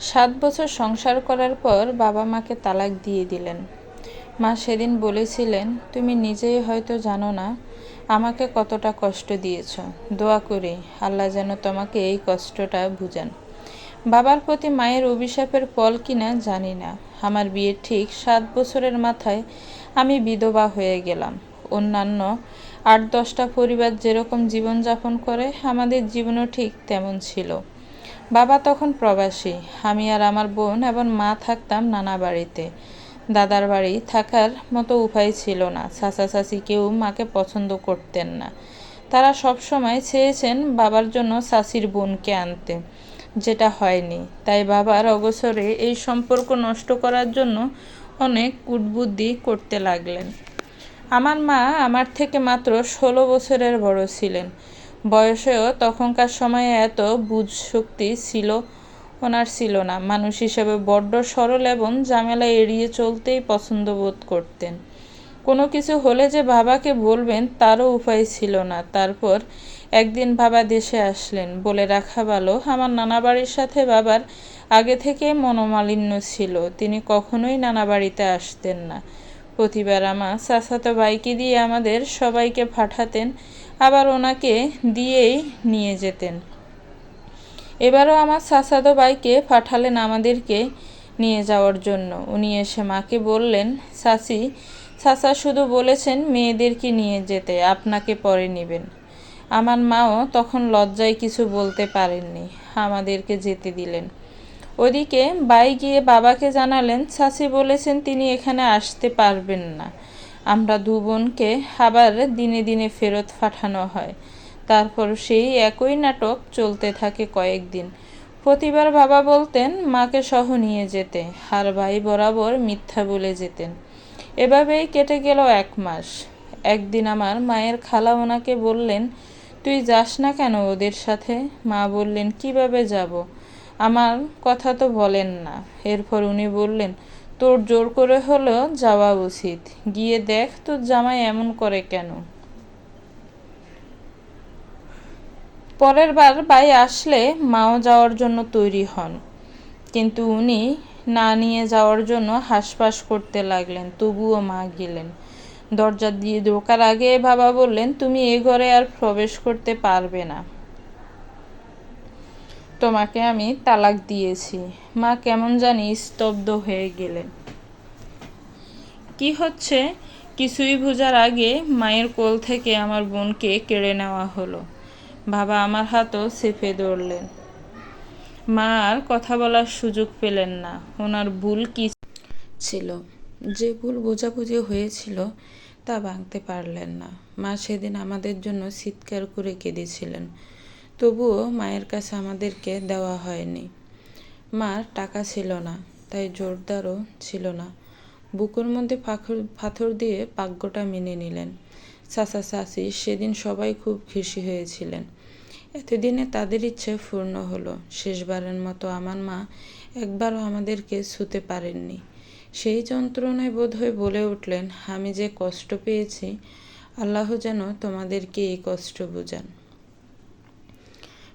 সাত বছর সংসার করার পর বাবা মাকে তালাক দিয়ে দিলেন। মা সেদিন বলেছিলেন, তুমি নিজেই হয়তো জানো না, আমাকে কতটা কষ্ট দিয়েছ। দোয়া করি, আল্লাহ যেন তোমাকে এই কষ্টটা বুঝান। বাবার প্রতি মায়ের অভিশাপের ফল কিনা জানি না। আমার বিয়ের ঠিক সাত বছরের মাথায় আমি বিধবা হয়ে গেলাম। অন্যান্য আট দশটা পরিবার যেরকম জীবনযাপন করে, আমাদের জীবনও ঠিক তেমন ছিল। বাবা তখন প্রবাসী, আমি আর আমার বোন এবং মা থাকতাম নানা বাড়িতে। দাদার বাড়ি থাকার মতো উপায় ছিল না, চাচা চাচি কেউ মাকে পছন্দ করতেন না। তারা সব সময় চেয়েছেন বাবার জন্য চাচির বোনকে আনতে, যেটা হয়নি। তাই বাবার অবসরে এই সম্পর্ক নষ্ট করার জন্য অনেক কুটবুদ্ধি করতে লাগলেন। আমার মা আমার থেকে মাত্র ষোলো বছরের বড় ছিলেন। বয়সেও তখনকার সময়ে এত বুঝ শক্তি ছিল ওনার ছিল না। মানুষ হিসেবে বড্ড সরল এবং ঝামেলা এড়িয়ে চলতেই পছন্দ বোধ করতেন। কোনো কিছু হলে যে বাবাকে বলবেন তারও উপায় ছিল না। তারপর একদিন বাবা দেশে আসলেন। বলে, রাখা ভালো। আমার নানা বাড়ির সাথে বাবার আগে থেকে মনোমালিন্য ছিল। তিনি কখনোই নানা বাড়িতে আসতেন না। প্রতিবার আমার চাচাতো বাইকে দিয়ে আমাদের সবাইকে পাঠাতেন আবার ওনাকে দিয়েই নিয়ে যেতেন। এবারও আমার সাসাদো বাইকে পাঠালেন আমাদেরকে নিয়ে যাওয়ার জন্য। উনি এসে মাকে বললেন চাচি চাচা শুধু বলেছেন মেয়েদেরকে নিয়ে যেতে, আপনাকে পরে নেবেন। আমার মাও তখন লজ্জায় কিছু বলতে পারেননি, আমাদেরকে যেতে দিলেন। ওদিকে বাই গিয়ে বাবাকে জানালেন চাচি বলেছেন তিনি এখানে আসতে পারবেন না। আমরা দু বোনকে আবার দিনে দিনে ফেরত পাঠানো হয়। তারপর সেই একই নাটক চলতে থাকে কয়েকদিন। প্রতিবার বাবা বলতেন, মাকে সহ নিয়ে যেতে, আর ভাই বরাবর মিথ্যা বলে যেতেন। এভাবেই কেটে গেল এক মাস। একদিন আমার মায়ের খালা ওনাকে বললেন, তুই যাস না কেন ওদের সাথে? মা বললেন, কীভাবে যাব? আমার কথা তো বলেন না। এরপর উনি বললেন তোর জোর করে হলেও যাওয়া উচিত। গিয়ে দেখ তোর জামাই এমন করে কেন। পরের বার ভাই আসলে মাও যাওয়ার জন্য তৈরি হন। কিন্তু উনি না নিয়ে যাওয়ার জন্য হাসপাস করতে লাগলেন, তবুও মা গেলেন। দরজা দিয়ে ঢোকার আগে বাবা বললেন, তুমি এ ঘরে আর প্রবেশ করতে পারবে না। তোমাকে আমি তালাক দিয়েছি। মা কেমন জানি স্তব্ধ হয়ে গেলেন। কি হচ্ছে? কিছুই বোঝার আগে মায়ের কোল থেকে আমার বোনকে কেড়ে নেওয়া হলো। বাবা আমার হাতও চেপে ধরলেন। মা আর কথা বলার সুযোগ পেলেন না। ওনার ভুল কি ছিল? যে ভুল বোঝাবুঝি হয়েছিল তা ভাঙতে পারলেন না। মা সেদিন আমাদের জন্য চিৎকার করে কেঁদেছিলেন। তবুও মায়ের কাছে আমাদেরকে দেওয়া হয়নি। মার টাকা ছিল না, তাই জোরদারও ছিল না। বুকুর মধ্যে পাথর পাথর দিয়ে পাগ্যটা মেনে নিলেন। চাচা চাচি সেদিন সবাই খুব খুশি হয়েছিলেন। এতদিনে তাদের ইচ্ছে পূর্ণ হলো। শেষবারের মতো আমার মা একবারও আমাদেরকে ছুতে পারেননি। সেই যন্ত্রণায় বোধহয় বলে উঠলেন, আমি যে কষ্ট পেয়েছি, আল্লাহ যেন তোমাদেরকে এই কষ্ট বুঝান।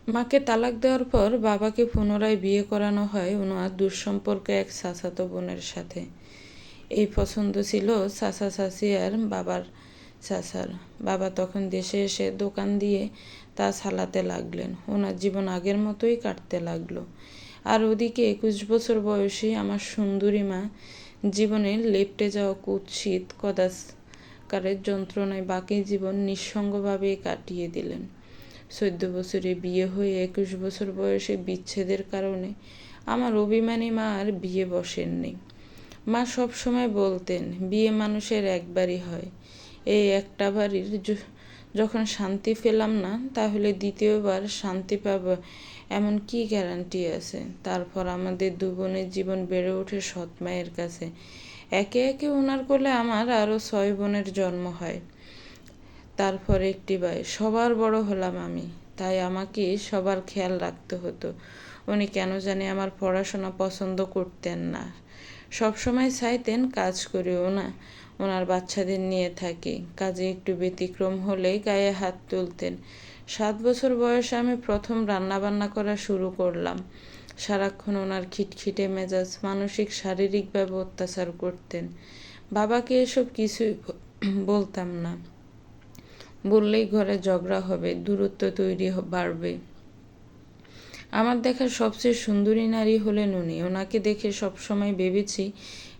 মাকে তালাক দেওয়ার পর বাবাকে পুনরায় বিয়ে করানো হয় ওনার দুঃসম্পর্ক এক চাচাতো বোনের সাথে। এই পছন্দ ছিল চাচা চাচি আর বাবার চাচার বাবা তখন দেশে এসে দোকান দিয়ে তা চালাতে লাগলেন। ওনার জীবন আগের মতোই কাটতে লাগল। আর ওদিকে একুশ বছর বয়সী আমার সুন্দরী মা জীবনের লেপটে যাওয়া কুৎসিত কদাকারের যন্ত্রণায় বাকি জীবন নিঃসঙ্গভাবে কাটিয়ে দিলেন। চোদ্দ বছরে বিয়ে হয়ে একুশ বছর বয়সে বিচ্ছেদের কারণে আমার অভিমানী মা আর বিয়ে বসেননি। মা সব সময় বলতেন, বিয়ে মানুষের একবারই হয়। এই একটা বাড়ির যখন শান্তি পেলাম না, তাহলে দ্বিতীয়বার শান্তি পাব, এমন কি গ্যারান্টি আছে? তারপর আমাদের দু বোনের জীবন বেড়ে ওঠে সৎ মায়ের কাছে। একে একে ওনার কোলে আমার আরও ছয় বোনের জন্ম হয়। তারপর একটি ভাই, সবার বড় হলাম আমি, তাই আমাকে সবার খেয়াল রাখতে হতো। উনি কেন জানি আমার পড়াশোনা পছন্দ করতেন না। সব সময় চাইতেন কাজ করে ওনা ওনার বাচ্চাদের নিয়ে থাকি। কাজে একটু ব্যতিক্রম হলেই গায়ে হাত তুলতেন। সাত বছর বয়সে আমি প্রথম রান্না বান্না করা শুরু করলাম। সারাক্ষণ ওনার খিটখিটে মেজাজ, মানসিক, শারীরিকভাবে অত্যাচার করতেন। বাবাকে এসব কিছুই বলতাম না। বললেই ঘরে ঝগড়া হবে, দূরত্ব তৈরি বাড়বে। আমার দেখার সবচেয়ে সুন্দরী নারী হলেন উনি। ওনাকে দেখে সবসময় ভেবেছি,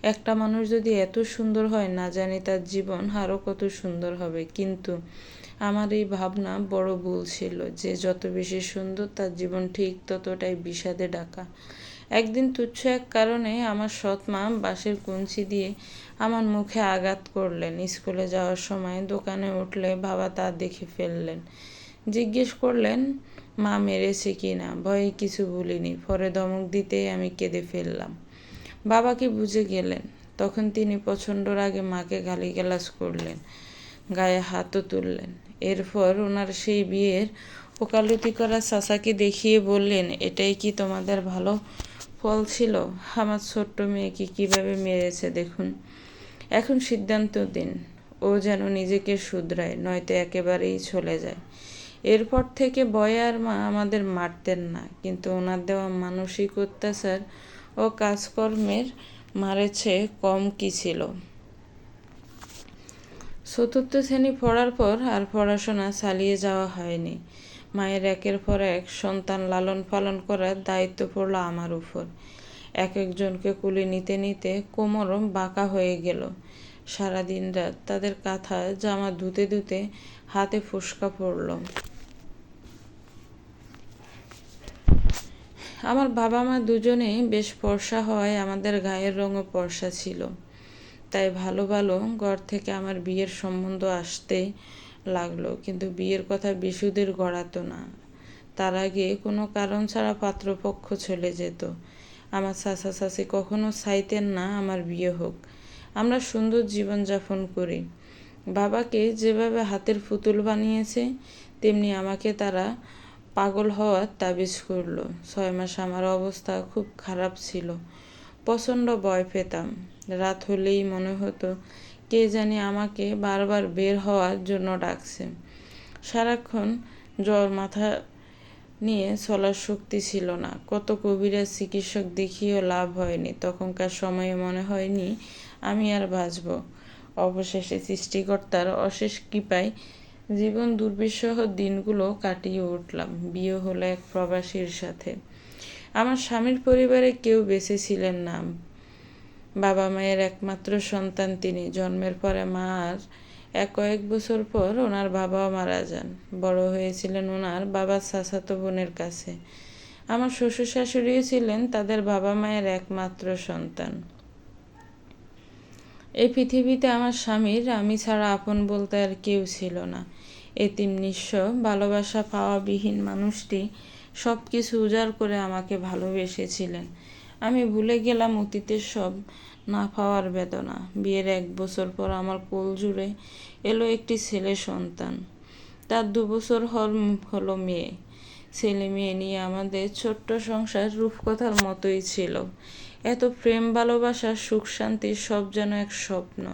একটা মানুষ যদি এত সুন্দর হয়, না জানি তার জীবন আরও কত সুন্দর হবে। কিন্তু আমার এই ভাবনা বড় ভুল ছিল। যে যত বেশি সুন্দর তার জীবন ঠিক ততটাই বিষাদে ডাকা একদিন তুচ্ছ এক কারণে আমার সৎ মা বাঁশের কুঞ্চি দিয়ে আমার মুখে আঘাত করলেন। স্কুলে যাওয়ার সময় দোকানে উঠলে বাবা তা দেখে ফেললেন। জিজ্ঞেস করলেন, মা মেরেছে কি না? ভয়ে কিছু বলিনি। পরে ধমক দিতেই আমি কেঁদে ফেললাম। বাবাকে বুঝে গেলেন? তখন তিনি প্রচণ্ড রাগে মাকে গালিগালাজ করলেন, গায়ে হাতও তুললেন। এরপর ওনার সেই বিয়ের ওকালতি করা চাচাকে দেখিয়ে বললেন, এটাই কি তোমাদের ভালো ফল ছিল? আমার ছোট্ট মেয়েকে কীভাবে মেরেছে দেখুন। এখন সিদ্ধান্ত দিন। ও যেন নিজেকে শুধরায়, নয়তো একেবারেই চলে যায়। এরপর থেকে বয় আর মা আমাদের মারতেন না, কিন্তু ওনার দেওয়া মানসিক অত্যাচার ও কাজকর্মের মারেছে কম কি ছিল। চতুর্থ শ্রেণি পড়ার পর আর পড়াশোনা চালিয়ে যাওয়া হয়নি। মায়ের একের পর এক সন্তান লালন পালন করার দায়িত্ব পড়ল আমার উপর। এক একজনকে কুলে নিতে নিতে কোমরও বাঁকা হয়ে গেল। সারাদিন রাত তাদের কাঁথা জামা ধুতে ধুতে হাতে ফুসকা পড়ল। আমার বাবা মা দুজনেই বেশ ফর্সা হওয়ায় আমাদের গায়ের রঙও ফর্সা ছিল। তাই ভালো ভালো ঘর থেকে আমার বিয়ের সম্বন্ধ আসতে লাগল, কিন্তু বিয়ের কথা বিশুদের গড়াতো না। তার আগে কোনো কারণ ছাড়া পাত্রপক্ষ চলে যেত। আমার চাচা চাচি কখনো চাইতেন না আমার বিয়ে হোক। আমরা সুন্দর জীবনযাপন করি। বাবাকে যেভাবে হাতের পুতুল বানিয়েছে, তেমনি আমাকে তারা পাগল হওয়ার তাবিজ করল। ছয় মাস আমার অবস্থা খুব খারাপ ছিল। প্রচণ্ড ভয় পেতাম। রাত হলেই মনে হতো, কে জানি আমাকে বারবার বের হওয়ার জন্য ডাকছে। সারাক্ষণ জ্বর মাথা নিয়ে চলার শক্তি ছিল না। কত কবিরাজ চিকিৎসক দেখিয়েও লাভ হয়নি। তখনকার সময়ে মনে হয়নি আমি আর বাঁচব। অবশেষে সৃষ্টিকর্তার অশেষ কৃপায় জীবন দুর্বিষহ দিনগুলো কাটিয়ে উঠলাম। বিয়ে হলো এক প্রবাসীর সাথে। আমার স্বামীর পরিবারে কেউ বেঁচে ছিলেন না। বাবা মায়ের একমাত্র সন্তান তিনি। জন্মের পরে মা আর এক কয়েক বছর পর ওনার বাবাও মারা যান। বড় হয়েছিলেন ওনার বাবার চাচাতো বোনের কাছে। আমার শ্বশুর শাশুড়িও ছিলেন তাদের বাবা মায়ের একমাত্র সন্তান। এই পৃথিবীতে আমার স্বামীর, আমি ছাড়া আপন বলতে আর কেউ ছিল না। এতিম নিঃস্ব, ভালোবাসা পাওয়াবিহীন মানুষটি সব কিছু উজাড় করে আমাকে ভালোবেসেছিলেন। আমি ভুলে গেলাম অতীতের সব না পাওয়ার বেদনা। বিয়ের এক বছর পর আমার কোল জুড়ে এলো একটি ছেলে সন্তান। তার দু বছর হল হলো মেয়ে। ছেলে মেয়ে নিয়ে আমাদের ছোট্ট সংসার রূপকথার মতোই ছিল। এত প্রেম, ভালোবাসা, সুখ, শান্তি সব যেন এক স্বপ্ন।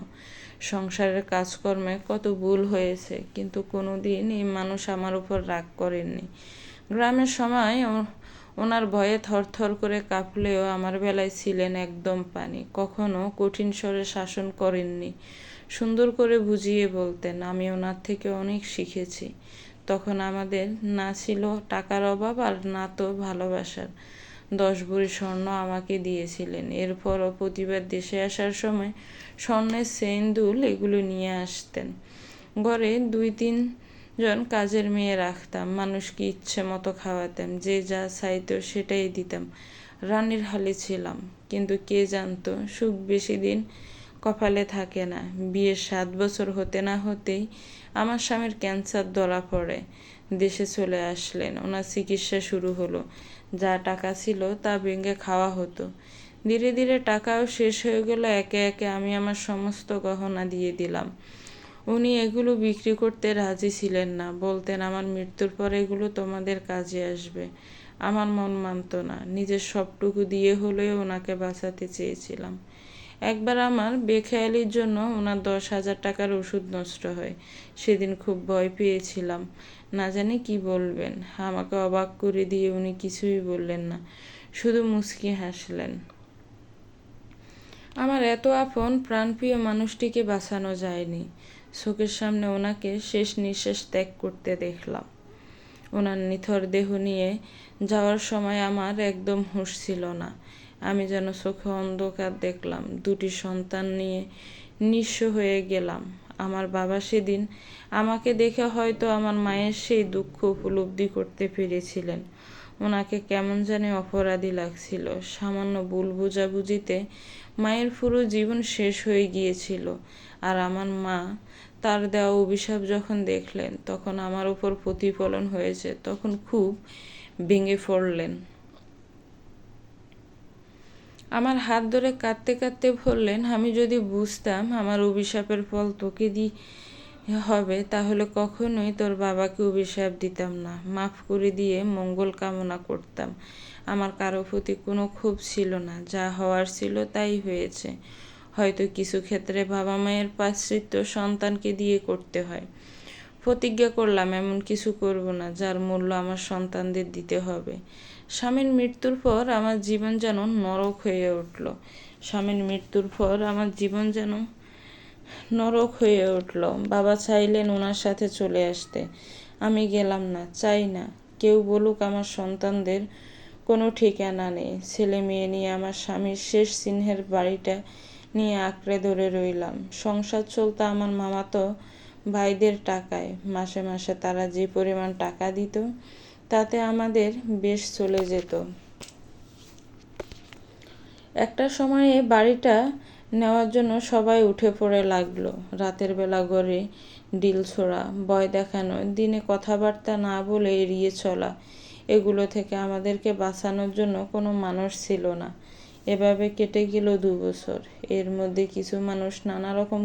সংসারের কাজকর্মে কত ভুল হয়েছে, কিন্তু কোনো দিন এই মানুষ আমার উপর রাগ করেননি। গ্রামের সময় ওনার ভয়ে থরথর করে কাঁপলেও আমার বেলায় ছিলেন একদম পানি। কখনো কঠিন স্বরে শাসন করেননি। সুন্দর করে বুঝিয়ে বলতেন, আমি ওনার থেকে অনেক শিখেছি। তখন আমাদের না ছিল টাকার অভাব আর না তো ভালোবাসার। দশ ভরি স্বর্ণ আমাকে দিয়েছিলেন। এরপরও প্রতিবার দেশে আসার সময় স্বর্ণের সেন্দুল এগুলো নিয়ে আসতেন। ঘরে দুই তিন জন কাজের মেয়ে রাখতাম, মানুষকে ইচ্ছে মতো খাওয়াতাম যে যা চাইতো সেটাই দিতাম। রানীর হালে ছিলাম, কিন্তু কে জানতো, সুখ বেশি দিন কপালে থাকে না। বিয়ের সাত বছর হতে না হতেই আমার স্বামীর ক্যান্সার ধরা পড়ে। দেশে চলে আসলেন, ওনার চিকিৎসা শুরু হলো। যা টাকা ছিল তা ভেঙে খাওয়া হতো। ধীরে ধীরে টাকাও শেষ হয়ে গেল, একে একে আমি আমার সমস্ত গহনা দিয়ে দিলাম। উনি এগুলো বিক্রি করতে রাজি ছিলেন না। বলতেন, আমার মৃত্যুর পর এগুলো তোমাদের কাজে আসবে। আমার মন মানত না। নিজের সবটুকু দিয়ে হলেও ওনাকে বাঁচাতে চেয়েছিলাম। একবার আমার বেখেয়ালির জন্য ওনার দশ হাজার টাকার ওষুধ নষ্ট হয়। সেদিন খুব ভয় পেয়েছিলাম। না জানি কি বলবেন। আমাকে অবাক করে দিয়ে উনি কিছুই বললেন না। শুধু মুচকি হাসলেন। আমার এত আপন, প্রাণপ্রিয় মানুষটিকে বাঁচানো যায়নি। চোখের সামনে ওনাকে শেষ নিঃশ্বাস ত্যাগ করতে দেখলাম। ওনার নিথর দেহ নিয়ে যাওয়ার সময় আমার একদম হুঁশ ছিল না। আমি যেন চোখে অন্ধকার দেখলাম, দুটি সন্তান নিয়ে নিঃস্ব হয়ে গেলাম। আমার বাবা সেদিন আমাকে দেখে হয়তো আমার মায়ের সেই দুঃখ উপলব্ধি করতে পেরেছিলেন। ওনাকে কেমন জানি অপরাধী লাগছিল। সামান্য ভুল বুঝাবুঝিতে মায়ের পুরো জীবন শেষ হয়ে গিয়েছিল। আর আমার মা তার দেওয়া অভিশাপ যখন দেখলেন, তখন আমার উপর প্রতিফলন হয়েছে, তখন খুব ভেঙে পড়লেন। আমার হাত ধরে কাঁদতে কাঁদতে বললেন, আমি যদি বুঝতাম আমার অভিশাপের ফল তোকে দি হবে, তাহলে কখনোই তোর বাবাকে অভিশাপ দিতাম না। মাফ করে দিয়ে মঙ্গল কামনা করতাম। আমার কারও প্রতি কোনো ক্ষোভ ছিল না। যা হওয়ার ছিল তাই হয়েছে। হয়তো কিছু ক্ষেত্রে বাবা মায়ের পাশ্রিত্য সন্তানকে দিয়ে করতে হয়। প্রতিজ্ঞা করলাম, এমন কিছু করব না, যার মূল্য আমার সন্তানদের দিতে হবে। স্বামীর মৃত্যুর পর আমার জীবন যেন নরক হয়ে উঠল। স্বামীর মৃত্যুর পর আমার জীবন যেন নরক হয়ে উঠল। বাবা চাইলেন ওনার সাথে চলে আসতে। আমি গেলাম না, চাই না। কেউ বলুক আমার সন্তানদের কোনো ঠিকানা নেই। ছেলে মেয়ে নিয়ে আমার স্বামীর শেষ চিহ্নের বাড়িটা নিয়ে আঁকড়ে ধরে রইলাম। সংসার চলতো আমার মামাতো ভাইদের টাকায়। মাসে মাসে তারা যে পরিমাণ টাকা দিত, তাতে আমাদের বেশ চলে যেত। একটা সময়ে বাড়িটা নেওয়ার জন্য সবাই উঠে পড়ে লাগল। রাতের বেলা গড়ে ডিল ছোড়া, ভয় দেখানো, দিনে কথাবার্তা না বলে এড়িয়ে চলা, এগুলো থেকে আমাদেরকে বাঁচানোর জন্য কোনো মানুষ ছিল না। এভাবে কেটে গেল বছর। এর মধ্যে কিছু মানুষ নানা রকম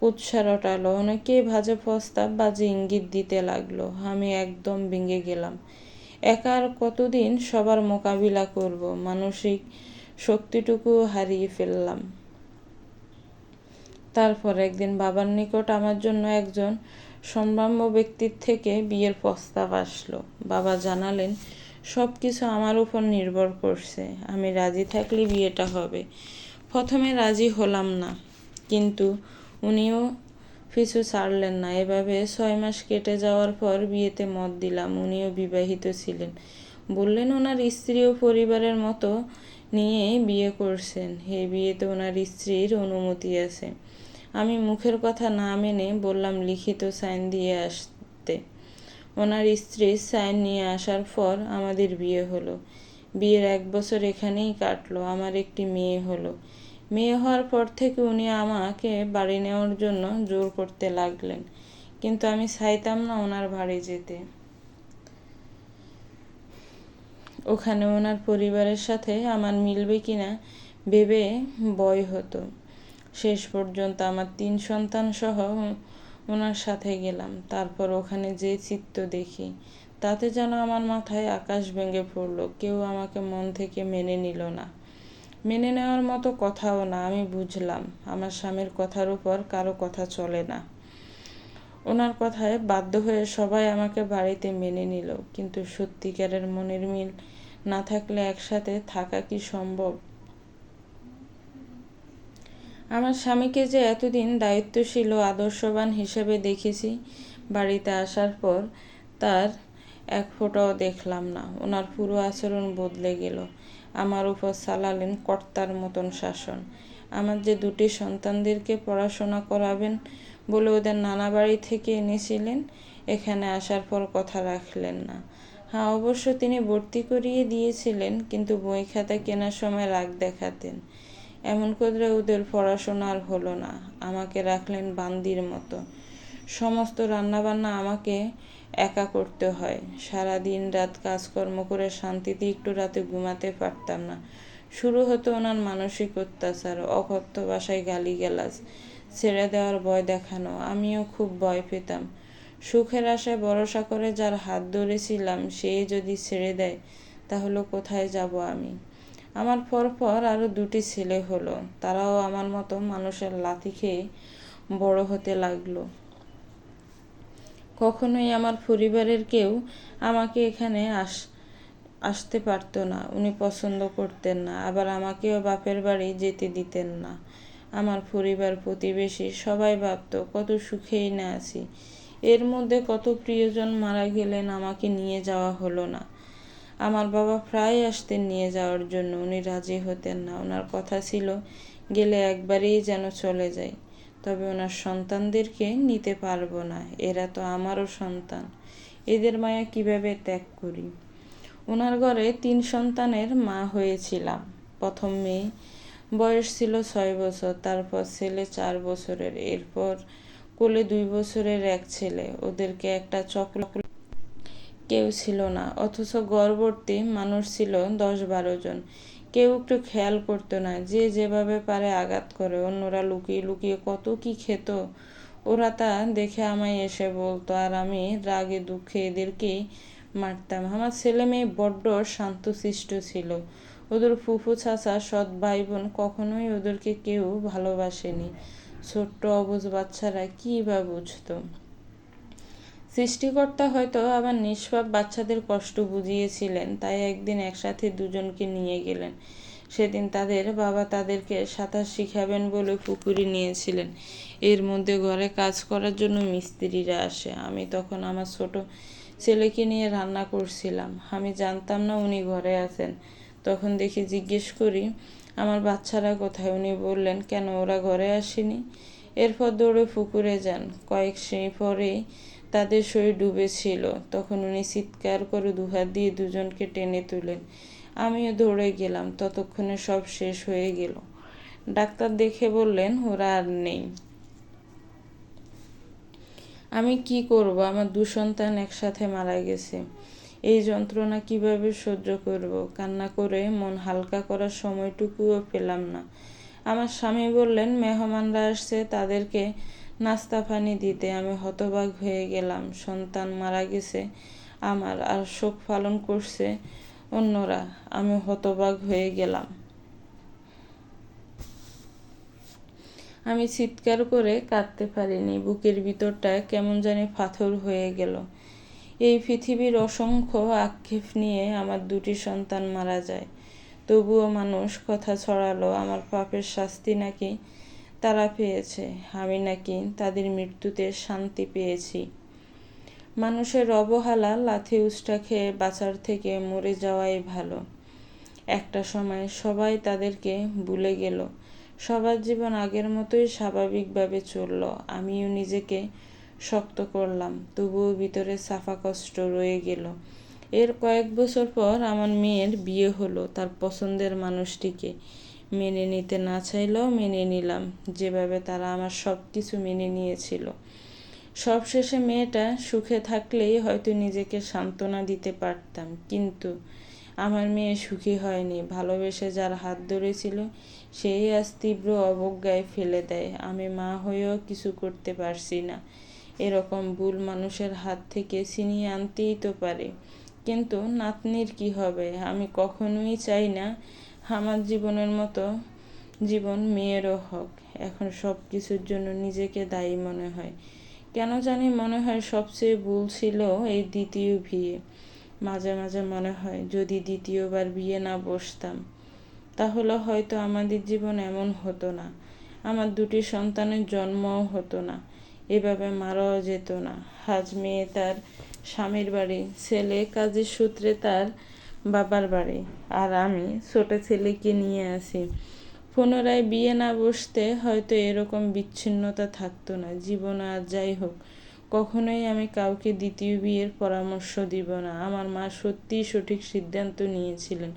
কুৎসা রটালো। অনেকেই ভাজে প্রস্তাব বাজে ইঙ্গিত দিতে লাগল। আমি একদম ভেঙে গেলাম। একার কতদিন সবার মোকাবিলা করব? মানসিক শক্তিটুকু হারিয়ে ফেললাম। তারপর একদিন বাবার নিকট আমার জন্য একজন সম্ভাব্য ব্যক্তির থেকে বিয়ের প্রস্তাব আসলো। বাবা জানালেন সব কিছু আমার উপর নির্ভর করছে। আমি রাজি থাকলে বিয়েটা হবে। প্রথমে রাজি হলাম না, কিন্তু উনিও পিছু ছাড়লেন না। এভাবে ছয় মাস কেটে যাওয়ার পর বিয়েতে মত দিলাম, উনিও বিবাহিত ছিলেন। বললেন, ওনার স্ত্রী ও পরিবারের মতো নিয়ে বিয়ে করছেন। এই বিয়েতে ওনার স্ত্রীর অনুমতি আছে। আমি মুখের কথা না মেনে বললাম, লিখিত সাইন দিয়ে আসতে। ওনার স্ত্রী সাইন নিয়ে আসার পর আমাদের বিয়ে হলো। বিয়ের এক বছর এখানেই কাটলো, আমার একটি মেয়ে হলো। মেয়ে হওয়ার পর থেকে উনি আমাকে বাড়ি নেওয়ার জন্য জোর করতে লাগলেন, কিন্তু আমি চাইতাম না ওনার বাড়ি যেতে। ওখানে ওনার পরিবারের সাথে আমার মিলবে কিনা ভেবে ভয় হতো। শেষ পর্যন্ত আমার তিন সন্তান সহ ওনার সাথে গেলাম। তারপর ওখানে যে চিত্র দেখি, তাতে যেন আমার মাথায় আকাশ ভেঙে পড়ল। কেউ আমাকে মন থেকে মেনে নিল না। মেনে নেওয়ার মতো কথাও না, আমি বুঝলাম। আমার স্বামীর কথার উপর কারও কথা চলে না। ওনার কথায় বাধ্য হয়ে সবাই আমাকে বাড়িতে মেনে নিল। কিন্তু সত্যিকারের মনের মিল না থাকলে একসাথে থাকা কি সম্ভব? আমার স্বামীকে যে এতদিন দায়িত্বশীল ও আদর্শবান হিসেবে দেখেছি বাড়িতে আসার পর, তার এক ফোঁটাও দেখলাম না। ওনার পুরো আচরণ বদলে গেল। আমার উপর চালালেন কর্তার মতন শাসন। আমার যে দুটি সন্তানদেরকে পড়াশোনা করাবেন বলে ওদের নানা বাড়ি থেকে এনেছিলেন, এখানে আসার পর কথা রাখলেন না। হ্যাঁ অবশ্য তিনি ভর্তি করিয়ে দিয়েছিলেন, কিন্তু বই খাতা কেনার সময় রাগ দেখাতেন। এমন করে ওদের পড়াশোনা আর হলো না। আমাকে রাখলেন বান্দির মতো। সমস্ত রান্নাবান্না আমাকে একা করতে হয়। সারা দিন রাত কাজকর্ম করে শান্তিতে একটু রাতে ঘুমাতে পারতাম না। শুরু হতো ওনার মানসিক অত্যাচার, অকথ্য বাসায় গালিগালাজ, ছেড়ে দেওয়ার ভয় দেখানো। আমিও খুব ভয় পেতাম। সুখের আশায় ভরসা করে যার হাত ধরেছিলাম, সে যদি ছেড়ে দেয়, তাহলে কোথায় যাব আমি? আমার পরপর আরও দুটি ছেলে হলো। তারাও আমার মতো মানুষের লাথি খেয়ে বড় হতে লাগল। কখনোই আমার পরিবারের কেউ আমাকে এখানে আস, আসতে পারতো না। উনি পছন্দ করতেন না। আবার আমাকেও বাপের বাড়ি যেতে দিতেন না। আমার পরিবার, প্রতিবেশী সবাই ভাবতো, কত সুখেই না আছি। এর মধ্যে কত প্রিয়জন মারা গেলেন আমাকে নিয়ে যাওয়া হলো না। আমার বাবা প্রায় আসতেন নিয়ে যাওয়ার জন্য। উনি রাজি হতেন না। ওনার কথা ছিল, গেলে একবারেই যেন চলে যায় তবে ওনার সন্তানদেরকে নিতে পারব না। এরা তো আমারও সন্তান। এদের মায়া কীভাবে ত্যাগ করি? ওনার ঘরে তিন সন্তানের মা হয়েছিলাম। প্রথম মেয়ে, বয়স ছিল ছয় বছর। তারপর ছেলে চার বছরের। এরপর কোলে দুই বছরের এক ছেলে। ওদেরকে একটা চকলেট কেউ ছিল না, অথচ গর্ভবর্তী মানুষ ছিল দশ বারো জন। কেউ একটু খেয়াল করতো না, যে যেভাবে পারে আঘাত করে, অন্যরা লুকিয়ে লুকিয়ে কত কি খেত। ওরা তা দেখে আমায় এসে বলতো, আর আমি রাগে দুঃখে এদেরকেই মারতাম। আমার ছেলে মেয়ে বড্ড শান্তশিষ্ট ছিল। ওদের ফুফু, চাচা, সৎ ভাই বোন কখনোই ওদেরকে কেউ ভালোবাসেনি। ছোট্ট অবুজ বাচ্চারা কী বা বুঝতো? সৃষ্টিকর্তা হয়তো আবার নিষ্পাপ বাচ্চাদের কষ্ট বুঝিয়েছিলেন, তাই একদিন একসাথে দুজনকে নিয়ে গেলেন। সেদিন তাদের বাবা তাদেরকে সাঁতার শিখাবেন বলে পুকুরে নিয়েছিলেন। এর মধ্যে ঘরে কাজ করার জন্য মিস্ত্রিরা আসে। আমি তখন আমার ছোট ছেলেকে নিয়ে রান্না করছিলাম। আমি জানতাম না উনি ঘরে আছেন। তখন দেখি জিজ্ঞেস করি, আমার বাচ্চারা কোথায়? উনি বললেন, কেন, ওরা ঘরে আসেনি? এরপর দৌড়ে পুকুরে যান। কয়েক শ্রেণি পরেই তাদের শরীর ডুবেছিল। তখন উনি চিৎকার করে দুহাত দিয়ে দুজনকে টেনে তুলেন আমিও দৌড়ে গেলাম। ততক্ষণে সব শেষ হয়ে গেল। ডাক্তার দেখে বললেন, ওরা আর নেই। আমি কি করব? আমার দু সন্তান একসাথে মারা গেছে। এই যন্ত্রণা কীভাবে সহ্য করব? কান্না করে মন হালকা করার সময়টুকুও পেলাম না। আমার স্বামী বললেন, মেহমানরা আসছে, তাদেরকে নাস্তা পানি দিতে আমি হতবাক হয়ে গেলাম। সন্তান মারা গেছে, আমার আর শোক পালন করছে অন্যরা, আমি হতবাক হয়ে গেলাম। আমি চিৎকার করে কাঁদতে পারিনি, বুকের ভিতরটা কেমন জানি পাথর হয়ে গেল। এই পৃথিবীর অসংখ্য আক্ষেপ নিয়ে আমার দুটি সন্তান মারা যায়। তবুও মানুষ কথা ছড়ালো, আমার পাপের শাস্তি নাকি তারা পেয়েছে। আমি নাকি তাদের মৃত্যুতে শান্তি পেয়েছি। মানুষের অবহেলা লাথি উষ্টা খেয়ে বাঁচার থেকে মরে যাওয়াই ভালো। একটা সময় সবাই তাদেরকে ভুলে গেল। সবার জীবন আগের মতোই স্বাভাবিকভাবে চলল। আমিও নিজেকে শক্ত করলাম, তবুও ভিতরে সাফা কষ্ট রয়ে গেল। এর কয়েক বছর পর আমার মেয়ের বিয়ে হলো তার পছন্দের মানুষটিকে। মেনে নিতে না চাইলেও মেনে নিলাম, যেভাবে তারা আমার সব কিছু মেনে নিয়েছিল। সবশেষে মেয়েটা সুখে থাকলেই হয়তো নিজেকে সান্ত্বনা দিতে পারতাম, কিন্তু আমার মেয়ে সুখী হয়নি, ভালোবেসে যার হাত ধরেছিল সেই আজ তীব্র অবজ্ঞায় ফেলে দেয়, আমি মা হয়েও কিছু করতে পারছি না। এরকম ভুল মানুষের হাত থেকে ছিনিয়ে আনতেই তো পারে, কিন্তু নাতনির কি হবে, আমি কখনোই চাই না আমার জীবনের মতো জীবন মেয়েরও হোক, এখন সব কিছুর জন্য নিজেকে দায়ী মনে হয়। কেন জানি মনে হয় সবচেয়ে ভুল ছিল এই দ্বিতীয় বিয়ে। মাঝে মাঝে মনে হয় যদি দ্বিতীয়বার বিয়ে না বসতাম, তাহলে হয়তো আমাদের জীবন এমন হতো না। আমার দুটি সন্তানের জন্মও হতো না, এভাবে মারাও যেত না। হাজ মেয়ে তার স্বামীর বাড়ি, ছেলে কাজের সূত্রে তার বাবার বাড়ি। আর আমি ছোট ছেলেকে নিয়ে আসি। পুনরায় বিয়ে না বসতে হয়তো এরকম বিচ্ছিন্নতা থাকতো না। জীবন আর যাই হোক, কখনোই আমি কাউকে দ্বিতীয় বিয়ের পরামর্শ দিব না। আমার মা সত্যিই সঠিক সিদ্ধান্ত নিয়েছিলেন,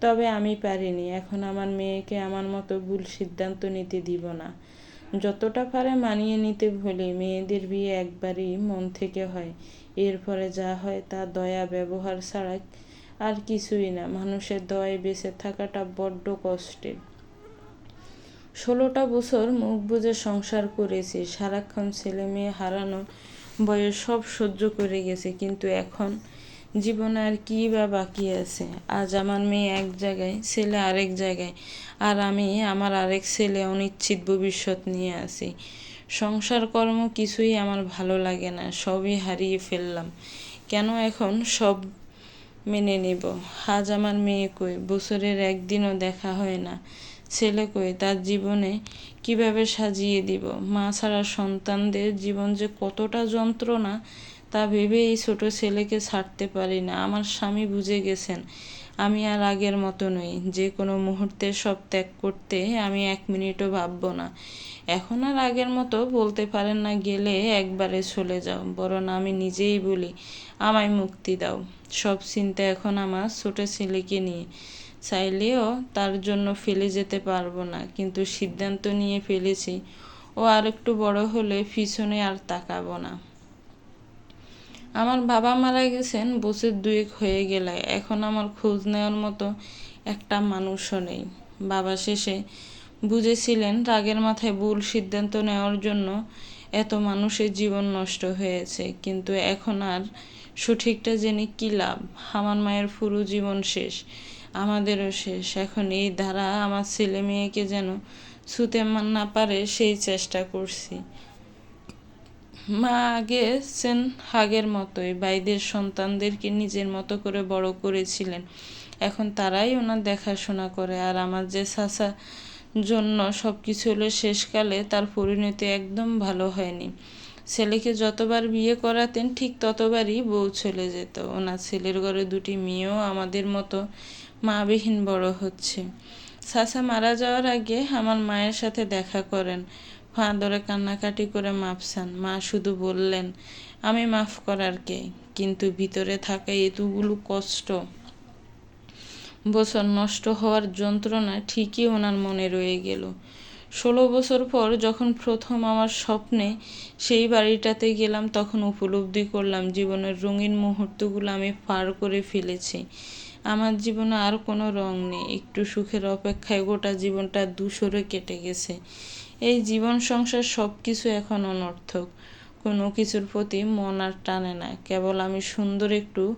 তবে আমি পারিনি। এখন আমার মেয়েকে আমার মতো ভুল সিদ্ধান্ত নিতে দিব না। যতটা পারে মানিয়ে নিতে ভুলি। মেয়েদের বিয়ে একবারই মন থেকে হয়। এরপরে যা হয় তা দয়া ব্যবহার ছাড়া আর কিছুই না, মানুষের দয়ায় বেঁচে থাকাটা বড্ড কষ্টের। ষোলোটা বছর মুখ বুঝে সংসার করেছি, সারাক্ষণ ছেলে মেয়ে হারানো বয়স সব সহ্য করে গেছে, কিন্তু এখন জীবনে আর কী বা বাকি আছে? আজ আমার মেয়ে এক জায়গায়, ছেলে আরেক জায়গায়, আর আমি আমার আরেক ছেলে অনিশ্চিত ভবিষ্যৎ নিয়ে আছি। সংসার কর্ম কিছুই আমার ভালো লাগে না, সবই হারিয়ে ফেললাম। কেন এখন সব মেনে নেব। আজ আমার মেয়ে কই? বছরের একদিনও দেখা হয় না। ছেলে কই? তার জীবনে কীভাবে সাজিয়ে দিব? মা ছাড়া সন্তানদের জীবন যে কতটা যন্ত্রণা, তা ভেবে এই ছোট ছেলেকে ছাড়তে পারি না। আমার স্বামী বুঝে গেছেন। আমি আর আগের মতো নই। যে কোনো মুহূর্তে সব ত্যাগ করতে আমি এক মিনিটও ভাববো না। এখন আর আগের মতো বলতে পারেন না গেলে একবারে চলে যাও। বরং আমি নিজেই বলি, আমায় মুক্তি দাও। সব চিন্তা এখন আমার ছোট ছেলেকে নিয়ে। চাইলেও তার জন্য ফেলে যেতে পারব না, কিন্তু সিদ্ধান্ত নিয়ে ফেলেছি। ও আর একটু বড় হলে পিছনে আর তাকাবো না। আমার বাবা মারা গেছেন, বছর দুয়েক হয়ে গেলে। এখন আমার খোঁজ নেওয়ার মতো একটা মানুষও নেই। বাবা শেষে বুঝেছিলেন রাগের মাথায় ভুল সিদ্ধান্ত নেওয়ার জন্য এত মানুষের জীবন নষ্ট হয়েছে। কিন্তু এখন আর সঠিকটা জেনে কী লাভ? আমার মায়ের পুরো জীবন শেষ, আমাদেরও শেষ। এখন এই ধারা আমার ছেলে মেয়েকে যেন ছুতে না পারে, সেই চেষ্টা করছি। মা আগে সেন আগের মতোই, বাইদের সন্তানদেরকে নিজের মতো করে বড় করেছিলেন। এখন তারাই ওনার দেখাশোনা করে। আর আমার যে চাচা জন্য সব কিছু হলো শেষকালে তার পরিণতি একদম ভালো হয়নি। ছেলেকে যতবার বিয়ে করাতেন ঠিক ততবারই বউ চলে যেত। ওনার ছেলের ঘরে দুটি মেয়েও আমাদের মতো মাবিহীন বড় হচ্ছে। চাচা মারা যাওয়ার আগে আমার মায়ের সাথে দেখা করেন। ধরে কান্নাকাটি করে মাপসান মা শুধু বললেন, আমি মাফ করার কে? কিন্তু ভিতরে থাকা এতগুলো কষ্ট, বছর নষ্ট হওয়ার যন্ত্রণা ঠিকই ওনার মনে রয়ে গেল। ষোলো বছর পর যখন প্রথম আমার স্বপ্নে সেই বাড়িটাতে গেলাম, তখন উপলব্ধি করলাম জীবনের রঙিন মুহূর্তগুলো আমি পার করে ফেলেছি। আমার জীবনে আর কোনো রং নেই। একটু সুখের অপেক্ষায় গোটা জীবনটা দুসরে কেটে গেছে। এই জীবন সংসার সব কিছু এখন অনর্থক। কোনো কিছুর প্রতি মন আর টানে না। কেবল আমি সুন্দর একটু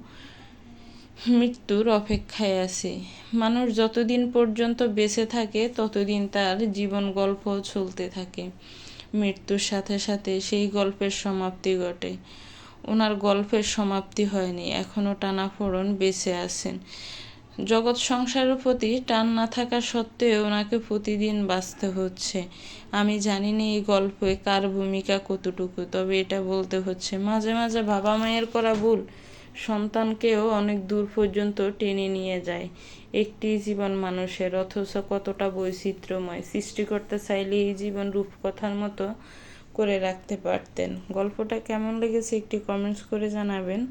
মৃত্যুর অপেক্ষায় আছি। মানুষ যতদিন পর্যন্ত বেঁচে থাকে, ততদিন তার জীবন গল্প চলতে থাকে। মৃত্যুর সাথে সাথে সেই গল্পের সমাপ্তি ঘটে। ওনার গল্পের সমাপ্তি হয়নি। এখনও টানাফোড়ন বেঁচে আছেন। জগৎ সংসারের প্রতি টান না থাকা সত্ত্বেও ওনাকে প্রতিদিন বাঁচতে হচ্ছে। আমি জানি না এই গল্পে কার ভূমিকা কতটুকু, তবে এটা বলতে হচ্ছে, মাঝে মাঝে বাবা মায়ের করা ভুল সন্তানকেও অনেক দূর পর্যন্ত টেনে নিয়ে যায়। একটি জীবন মানুষের, অথচ কতটা বৈচিত্র্যময়। সৃষ্টিকর্তা চাইলে এই জীবন রূপকথার মতো করে রাখতে পারতেন। গল্পটা কেমন লেগেছে একটি কমেন্টস করে জানাবেন।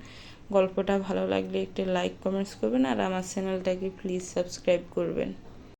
গল্পটা ভালো লাগলে একটি লাইক কমেন্টস করবেন আর আমার চ্যানেলটাকে প্লিজ সাবস্ক্রাইব করবেন।